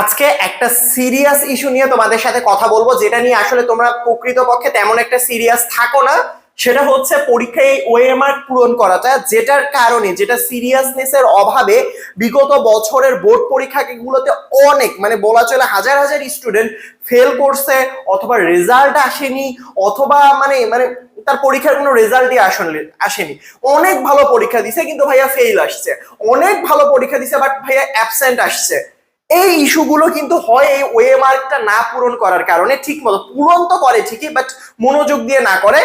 আজকে একটা serious issue নিয়ে তোমাদের সাথে কথা বলব, যেটা নিয়ে আসলে তোমরা প্রকৃতপক্ষে তেমন একটা সিরিয়াস থাকো না। সেটা হচ্ছে পরীক্ষায় ওএমআর পূরণ করাটা, যেটার কারণে, যেটা সিরিয়াসনেসের অভাবে বিগত বছরের বোর্ড পরীক্ষাগুলোতে অনেক মানে বলা চলে হাজার হাজার স্টুডেন্ট ফেল করছে, অথবা রেজাল্ট আসেনি, অথবা মানে মানে তার পরীক্ষার কোনো রেজাল্টই আসলে, আসেনি। অনেক ভালো পরীক্ষা দিছে, কিন্তু ভাইয়া ফেল আসছে। অনেক ভালো পরীক্ষা দিছে বাট ভাইয়া অ্যাবসেন্ট আসছে। এই ইস্যুগুলো কিন্তু হয় এই ওয়ে মার্কটা না পূরণ করার কারণে ঠিক মতো, পূরণ তো করে ঠিকই বাট মনোযোগ দিয়ে না করে,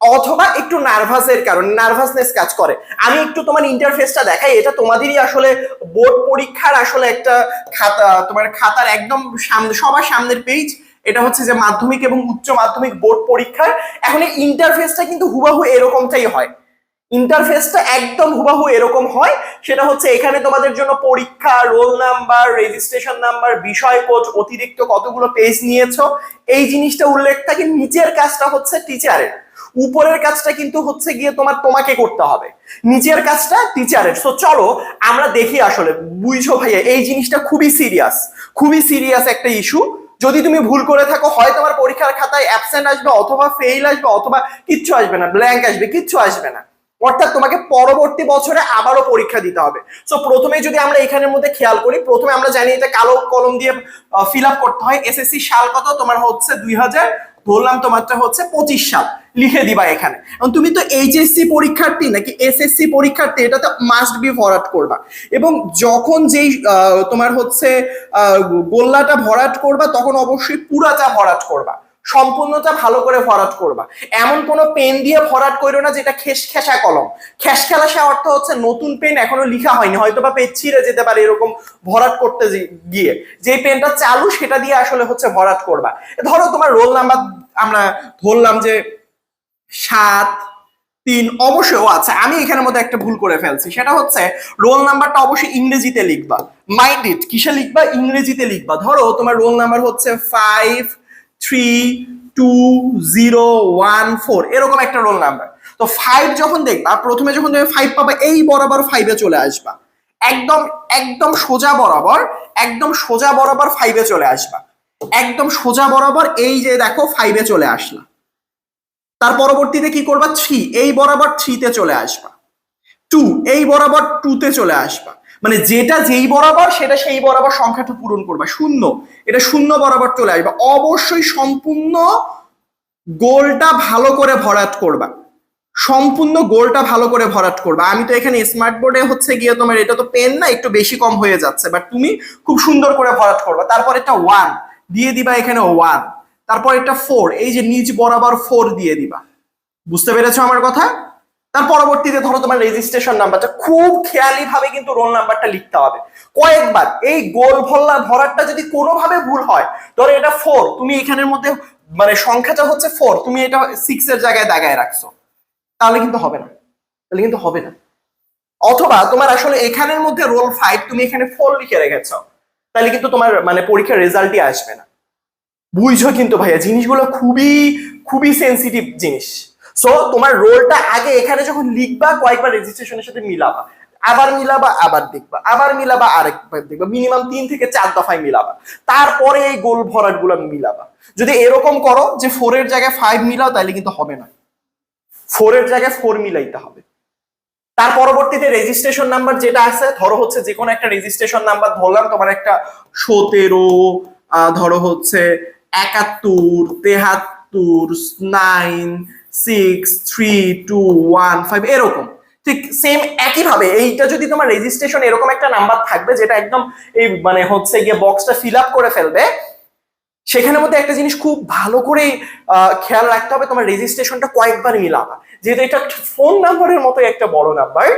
অথবা একটু নার্ভাসের কারণে নার্ভাসনেস কাজ করে। আমি একটু তোমার ইন্টারফেসটা দেখাই, এটা তোমাদেরই আসলে বোর্ড পরীক্ষার আসলে একটা খাতা, তোমার খাতার একদম সামনে সবার সামনের পেজ এটা হচ্ছে যে মাধ্যমিক এবং উচ্চ মাধ্যমিক বোর্ড পরীক্ষার। এখন এই ইন্টারফেসটা কিন্তু হুবাহু এরকমটাই হয়। ইন্টারফেসটা একদম হুবাহু এরকম হয়। সেটা হচ্ছে এখানে তোমাদের জন্য পরীক্ষা, রোল নাম্বার রেজিস্ট্রেশন নাম্বার, বিষয় কোচ অতিরিক্ত কতগুলো পেজ নিয়েছো। এই জিনিসটা উল্লেখ থাকে, নিচের কাজটা হচ্ছে টিচারের উপরের কাজটা কিন্তু হচ্ছে গিয়ে তোমার তোমাকে করতে হবে। নিচের কাজটা টিচারের সো চলো আমরা দেখি আসলে। বুঝছ ভাইয়া, এই জিনিসটা খুবই সিরিয়াস খুবই সিরিয়াস একটা ইস্যু যদি তুমি ভুল করে থাকো হয় তোমার পরীক্ষার খাতায় অ্যাবসেন্ট আসবে অথবা ফেল আসবে অথবা কিচ্ছু আসবে না ব্ল্যাঙ্ক আসবে, কিচ্ছু আসবে না। অর্থাৎ তোমাকে পরবর্তী বছরে আবারও পরীক্ষা দিতে হবে। সো প্রথমে যদি আমরা এখানের মধ্যে খেয়াল করি, প্রথমে আমরা জানি এটা কালো কলম দিয়ে ফিল আপ করতে হয়। এসএসসি সাল কত? তোমার হচ্ছে দুই হাজার। ধরলাম তোমারটা হচ্ছে পঁচিশ সাল। লিখে দিবা এখানে। এবং তুমি তো এইচএসসি পরীক্ষার্থী নাকি এসএসসি পরীক্ষার্থী এটা তো মাস্ট বি ভরাট করবা। এবং যখন যেই তোমার হচ্ছে গোল্লাটা ভরাট করবা, তখন অবশ্যই পুরাটা ভরাট করবা। সম্পূর্ণটা ভালো করে ভরাট করবা। এমন কোনো পেন দিয়ে ভরাট করো না যেটা খেস খেসা কলম। খেস খেলাসা অর্থ হচ্ছে নতুন পেন এখনও লিখা হয়নি হয়তো বা পেজ ছিঁড়ে যেতে পারে এরকম ভরাট করতে গিয়ে। যে পেনটা চালু সেটা দিয়ে আসলে হচ্ছে ভরাট করবা। ধরো তোমার রোল নাম্বার আমরা ধরলাম যে সাত, তিন, অবশ্যই, ও আচ্ছা আমি এখানের মধ্যে একটা ভুল করে ফেলছি। সেটা হচ্ছে রোল নাম্বারটা অবশ্যই ইংরেজিতে লিখবা। মাইন্ড কিসে লিখবা? ইংরেজিতে লিখবা। ধরো তোমার রোল নাম্বার হচ্ছে five three two zero one four এরকম একটা রোল নাম্বার তো ফাইভ যখন দেখবা, প্রথমে যখন তুমি ফাইভ পাবা, এই বরাবর ফাইভে চলে আসবা। একদম একদম সোজা বরাবর, একদম সোজা বরাবর ফাইভে চলে আসবা। একদম সোজা বরাবর এই যে দেখো ফাইভে চলে আসলা। তার পরবর্তীতে কি করবা? থ্রি এই বরাবর থ্রিতে চলে আসবা। টু এই বরাবর টুতে চলে আসবা। মানে যেটা যেই বরাবর, সেটা সেই বরাবর সংখ্যাটা পূরণ করবা। শূন্য। এটা শূন্য বরাবর চলে আসবা। অবশ্যই সম্পূর্ণ গোলটা ভালো করে ভরাট করবা। সম্পূর্ণ গোলটা ভালো করে ভরাট করবা। আমি তো এখানে স্মার্ট বোর্ডে হচ্ছে গিয়ে তোমার এটা তো পেন না, একটু বেশি কম হয়ে যাচ্ছে। বাট তুমি খুব সুন্দর করে ভরাট করবা। তারপর একটা ওয়ান দিয়ে দিবা এখানে ওয়ান তারপর একটা ফোর এই যে নিজ বরাবর ফোর দিয়ে দিবা। বুঝতে পেরেছ আমার কথা? তার পরবর্তীতে ধরো তোমার রেজিস্ট্রেশন নাম্বারটা খুব খেয়ালি ভাবে কিন্তু রোল নাম্বারটা লিখতে হবে। কয়েকবার, এই গোল ভল্লা ভরাটটা যদি কোনোভাবে ভুল হয়, ধরো এটা ফোর তুমি এখানের মধ্যে মানে সংখ্যাটা হচ্ছে ফোর তুমি এটা সিক্স এর জায়গায় দাগায় রাখছো। তাহলে কিন্তু হবে না। তাহলে কিন্তু হবে না। অথবা তোমার আসলে এখানের মধ্যে রোল ফাইভ তুমি এখানে ফোর লিখে রেখেছো, তাহলে কিন্তু তোমার মানে পরীক্ষার রেজাল্টই আসবে না। বুঝছ কিন্তু ভাইয়া, জিনিসগুলো খুবই খুবই সেন্সিটিভ জিনিস। সো তোমার রোলটা আগে এখানে যখন লিখবা, কয়েকবার রেজিস্ট্রেশনের সাথে মিলাবা। আবার মিলাবা, আবার দেখবা। আবার মিলাবা, আরেকবার দেখবা। মিনিমাম তিন থেকে চার দফায় মিলাবা। তারপরে এই গোল ভরাটগুলো মিলাবা। যদি এরকম করো যে ফোর এর জায়গায় ফাইভ মিলাও, তাহলে কিন্তু হবে না। ফোর এর জায়গায় ফোর মিলাইতে হবে। তার পরবর্তীতে রেজিস্ট্রেশন নাম্বার যেটা আছে, ধরো হচ্ছে যে কোনো একটা রেজিস্ট্রেশন নাম্বার ধরলাম, তোমার একটা সতেরো ধরো হচ্ছে একাত্তর, তেহাত্তর nine six three two one five এরকম। ঠিক সেম একইভাবে এইটা যদি তোমার রেজিস্ট্রেশন এরকম একটা নাম্বার থাকবে, যেটা একদম এই মানে হচ্ছে গিয়ে বক্সটা ফিল আপ করে ফেলবে, সেখানের মধ্যে একটা জিনিস খুব ভালো করে খেয়াল রাখতে হবে, তোমার রেজিস্ট্রেশনটা কয়েকবার মিলাবা। যেহেতু এটা ফোন নাম্বারের মতো একটা বড় নাম্বার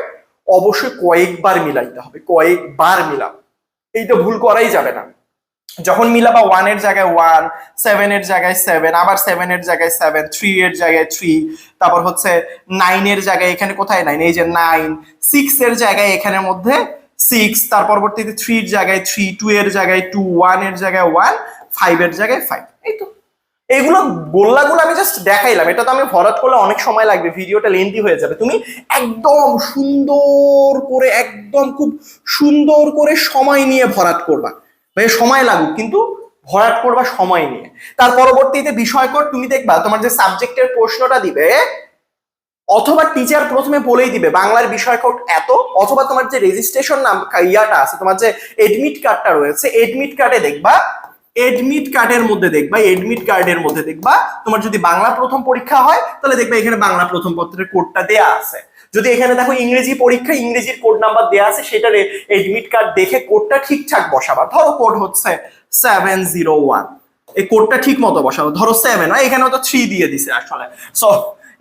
অবশ্যই কয়েকবার মিলাইতে হবে, কয়েকবার মিলাবা এইটা ভুল করাই যাবে না। যখন মিলাবা ওয়ানের জায়গায় ওয়ান সেভেন এর জায়গায় সেভেন আবার সেভেন এর জায়গায় সেভেন থ্রি এর জায়গায় থ্রি তারপর হচ্ছে নাইন এর জায়গায় এখানে কোথায় নাইন এই যে নাইন সিক্স এর জায়গায় এখানের মধ্যে সিক্স তার পরবর্তীতে থ্রির জায়গায় থ্রি টু এর জায়গায় টু ওয়ানের জায়গায় ওয়ান ফাইভ এর জায়গায় ফাইভ এই তো এইগুলো গোল্লাগুলো আমি জাস্ট দেখাইলাম এটা তো আমি ভরাট করলে অনেক সময় লাগবে ভিডিওটা লেন্দি হয়ে যাবে তুমি একদম সুন্দর করে একদম খুব সুন্দর করে সময় নিয়ে ভরাট করবা ভাই সময় লাগুক, কিন্তু ভরাট করবা সময় নিয়ে। তার পরবর্তীতে বিষয়কর, তুমি দেখবা তোমার যে সাবজেক্টের প্রশ্নটা দিবে, অথবা টিচার প্রথমে বলেই দিবে বাংলার বিষয় কোড এত, অথবা তোমার যে রেজিস্ট্রেশন নাম, ইয়াটা আছে, তোমার যে এডমিট কার্ডটা রয়েছে এডমিট কার্ডে দেখবা এডমিট কার্ডের মধ্যে দেখবা এডমিট কার্ডের মধ্যে দেখবা, তোমার যদি বাংলা প্রথম পরীক্ষা হয়, তাহলে দেখবা এখানে বাংলা প্রথম পত্রের কোডটা দেয়া আছে। যদি এখানে দেখো ইংরেজি পরীক্ষা, ইংরেজির কোড নাম্বার দেওয়া আছে, সেটার এডমিট কার্ড দেখে কোডটা ঠিকঠাক বসাবা। ধরো কোড হচ্ছে সেভেন জিরো ওয়ান এই কোডটা ঠিক মতো বসাবো। ধরো সেভেন হয় এখানে তো থ্রি দিয়ে দিছে আসলে। সো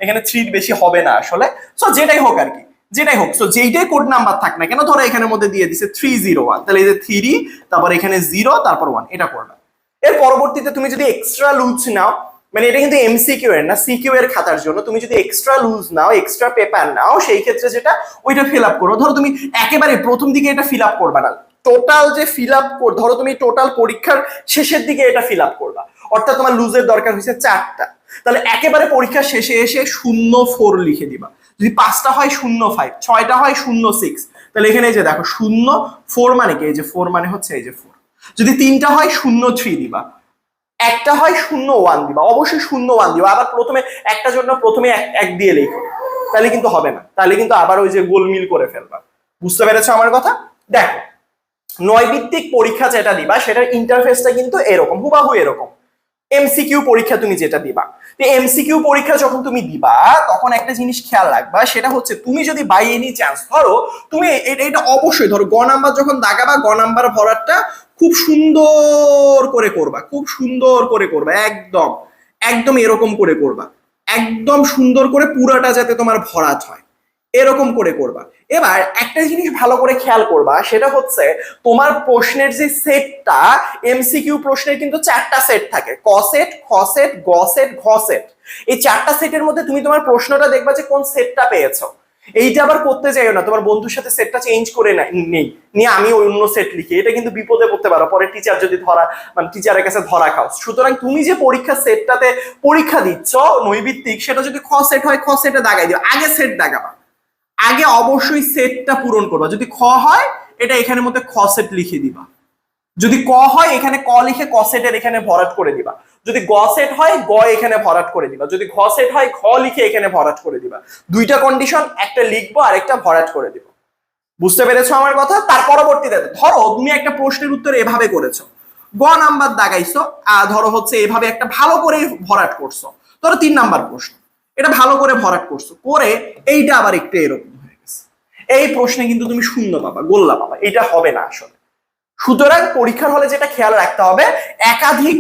এখানে থ্রি বেশি হবে না আসলে। সো যেটাই হোক আর কি। যেটাই হোক। সো যেইটাই কোড নাম্বার থাক না কেন, ধরো এখানের মধ্যে দিয়ে দিছে থ্রি জিরো ওয়ান তাহলে এই যে থ্রি তারপর এখানে জিরো তারপর ওয়ান এটা করলাম এর পরবর্তীতে তুমি যদি এক্সট্রা লুজ নাও মানে এটা কিন্তু এমসিকিউ এর, না সিকিউ এর খাতার জন্য। তুমি যদি এক্সট্রা লুজ নাও এক্সট্রা পেপার নাও, সেই ক্ষেত্রে যেটা, ওইটা ফিল আপ করো। ধরো তুমি একেবারে প্রথম দিকে এটা ফিল আপ করবে না। টোটাল যে ফিল আপ ধরো তুমি টোটাল পরীক্ষার শেষের দিকে এটা ফিল আপ করবা। অর্থাৎ তোমার লুজের দরকার হয়েছে চারটা। তাহলে একেবারে পরীক্ষার শেষে এসে শূন্য ফোর লিখে দিবা। যদি পাঁচটা হয় শূন্য ফাইভ ছয়টা হয় শূন্য সিক্স তাহলে এখানে এই যে দেখো, শূন্য ফোর মানে কি? এই যে ফোর মানে হচ্ছে এই যে ফোর যদি তিনটা হয় শূন্য থ্রি দিবা। একটা হয় শূন্য ওয়ান দিবা। অবশ্যই শূন্য ওয়ান দিবা। আবার প্রথমে একটা জন্য প্রথমে এক দিয়ে লেখো। তাহলে কিন্তু হবে না। তাহলে কিন্তু আবার ওই যে গোলমিল করে ফেলবা। বুঝতে পেরেছ আমার কথা? দেখো নয় ভিত্তিক পরীক্ষা যেটা দিবা, সেটার ইন্টারফেসটা কিন্তু এরকম, হুবাহু এরকম। এমসিকিউ পরীক্ষা তুমি যেটা দিবা। তো এমসিকিউ পরীক্ষা যখন তুমি দিবা, তখন একটা জিনিস খেয়াল রাখবা, সেটা হচ্ছে তুমি যদি বাই এনি চান্স ধরো, তুমি এটা অবশ্যই ধরো, গ নাম্বার যখন দাগাবা, গ নাম্বার ভরাটটা খুব সুন্দর করে করবা, খুব সুন্দর করে করবা, একদম একদম এরকম করে করবা। একদম সুন্দর করে পুরাটা যাতে তোমার ভরাট হয়। এরকম করে করবা। এবার একটা জিনিস ভালো করে খেয়াল করবা, সেটা হচ্ছে তোমার প্রশ্নের যে সেটটা এমসিকিউ প্রশ্নের কিন্তু চারটা সেট থাকে। ক সেট, খ সেট, গ সেট, ঘ সেট। এই চারটা সেটের মধ্যে তুমি তোমার প্রশ্নটা দেখবা যে কোন সেটটা পেয়েছ। এইটা আবার করতে চাইও না, তোমার বন্ধুর সাথে সেটটা চেঞ্জ করে নেই নিয়ে আমি অন্য সেট লিখি, এটা কিন্তু বিপদে পড়তে পারো। পরে টিচার যদি ধরা মানে টিচারের কাছে ধরা খাও। সুতরাং তুমি যে পরীক্ষা সেটটাতে পরীক্ষা দিচ্ছ, নৈবিত্তিক, সেটা যদি খ সেট হয়, খ সেটে দাগাই দিও আগে সেট দাগাবা। আগে অবশ্যই সেটটা পূরণ করবা। যদি খ হয়, এটা এখানের মধ্যে খ সেট লিখে দিবা। যদি ক হয়, এখানে ক লিখে ক সেটের এখানে ভরাট করে দিবা। যদি গ সেট হয়, গ এখানে ভরাট করে দিবা। যদি ঘ সেট হয়, ঘ লিখে এখানে ভরাট করে দিবা। দুইটা কন্ডিশন একটা লিখব আর একটা ভরাট করে দিব। বুঝতে পেরেছ আমার কথা? তার পরবর্তীতে, ধরো তুমি একটা প্রশ্নের উত্তর এভাবে করেছ। গ নাম্বার দাগাইছো ধরো হচ্ছে এভাবে একটা ভালো করে ভরাট করছ। ধরো তিন নাম্বার প্রশ্ন। এটা ভালো করে ভরাট করছ, করে এইটা আবার একটু এরকম হয়ে গেছে। এই প্রশ্নে কিন্তু তুমি শূন্য পাবা, গোল্লা পাবা, এটা হবে না আসলে। সুতরাং পরীক্ষার হলে যেটা খেয়াল রাখতে হবে, একাধিক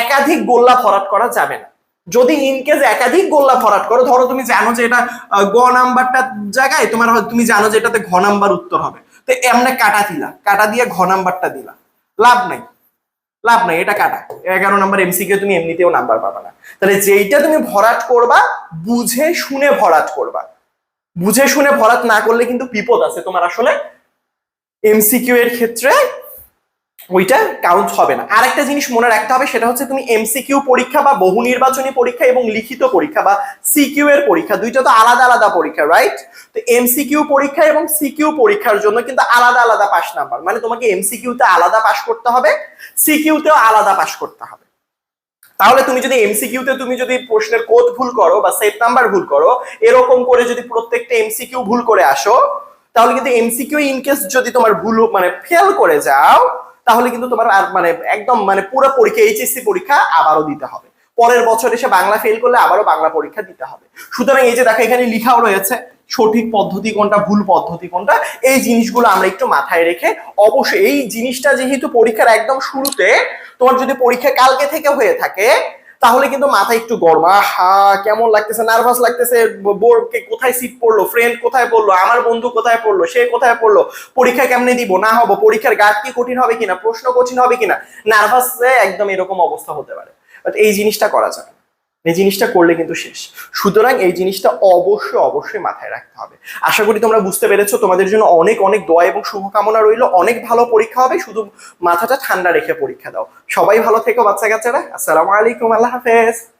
একাধিক গোল্লা ভরাট করা যাবে না। যদি ইনকেস একাধিক গোল্লা ভরাট করো, ধরো তুমি জানো যে এটা গ নাম্বারটা জায়গায়, তোমার তুমি জানো যে এটাতে ঘ নাম্বার উত্তর হবে। তো এমনি কাটা দিলা, কাটা দিয়ে ঘ নাম্বারটা দিলা, লাভ নাই। লাভ নাই, এটা কাটা এগারো নাম্বার এমসিকে তুমি এমনিতেও নাম্বার পাবা না। তাহলে যেইটা তুমি ভরাট করবা, বুঝে শুনে ভরাট করবা। বুঝে শুনে ভরাট না করলে কিন্তু বিপদ আছে তোমার আসলে এমসিকিউ এর ক্ষেত্রে ওইটা কাউন্ট হবে না। আরেকটা জিনিস মনে রাখতে হবে, সেটা হচ্ছে তুমি এমসিকিউ পরীক্ষা বা বহু নির্বাচনী পরীক্ষা এবং লিখিত পরীক্ষা বা সিকিউ এর পরীক্ষা, দুইটা তো আলাদা আলাদা পরীক্ষা রাইট তো এমসিকিউ পরীক্ষা এবং সিকিউ পরীক্ষার জন্য কিন্তু আলাদা আলাদা পাস নাম্বার মানে তোমাকে এমসিকিউ তে আলাদা পাস করতে হবে সিকিউ তেও আলাদা পাস করতে হবে। তাহলে তুমি যদি এমসিকিউ তে তুমি যদি প্রশ্নের কোড ভুল করো বা সেট নাম্বার ভুল করো, এরকম করে যদি প্রত্যেকটা এমসিকিউ ভুল করে আসো, তাহলে কিন্তু এমসিকিউ ইনকেস যদি তোমার ভুল মানে ফেল করে যাও তাহলে কিন্তু তোমার আর মানে একদম মানে পুরো পরীক্ষা এইচএসসি পরীক্ষা আবারও দিতে হবে। পরের বছর এসে বাংলা ফেল করলে আবারও বাংলা পরীক্ষা দিতে হবে। সুতরাং এই যে দেখো, এখানে লিখাও রয়েছে সঠিক পদ্ধতি কোনটা, ভুল পদ্ধতি কোনটা, এই জিনিসগুলো আমরা একটু মাথায় রেখে অবশ্যই এই জিনিসটা যেহেতু পরীক্ষার একদম শুরুতে, তোমার যদি পরীক্ষা কালকে থেকে হয়ে থাকে তাহলে কিন্তু মাথা একটু গরম হা কেমন লাগতেছে নার্ভাস লাগতেছে বোর্ড কোথায় সিট পড়ল ফ্রেন্ড কোথায় পড়ল, আমার বন্ধু কোথায় পড়ল, সে কোথায় পড়ল, পরীক্ষা কেমনে দিব, না হব, পরীক্ষার গাছ কি কঠিন হবে কিনা, প্রশ্ন কঠিন হবে কিনা নার্ভাস একদম এরকম অবস্থা হতে পারে বাট এই জিনিসটা করা যাবে। এই জিনিসটা করলে কিন্তু শেষ। সুতরাং এই জিনিসটা অবশ্যই অবশ্যই মাথায় রাখতে হবে। আশা করি তোমরা বুঝতে পেরেছ, তোমাদের জন্য অনেক অনেক দোয়া এবং শুভকামনা রইল। অনেক ভালো পরীক্ষা হবে, শুধু মাথাটা ঠান্ডা রেখে পরীক্ষা দাও। সবাই ভালো থেকো বাচ্চা কাচ্চারা আসসালামু আলাইকুম, আল্লাহ হাফেজ।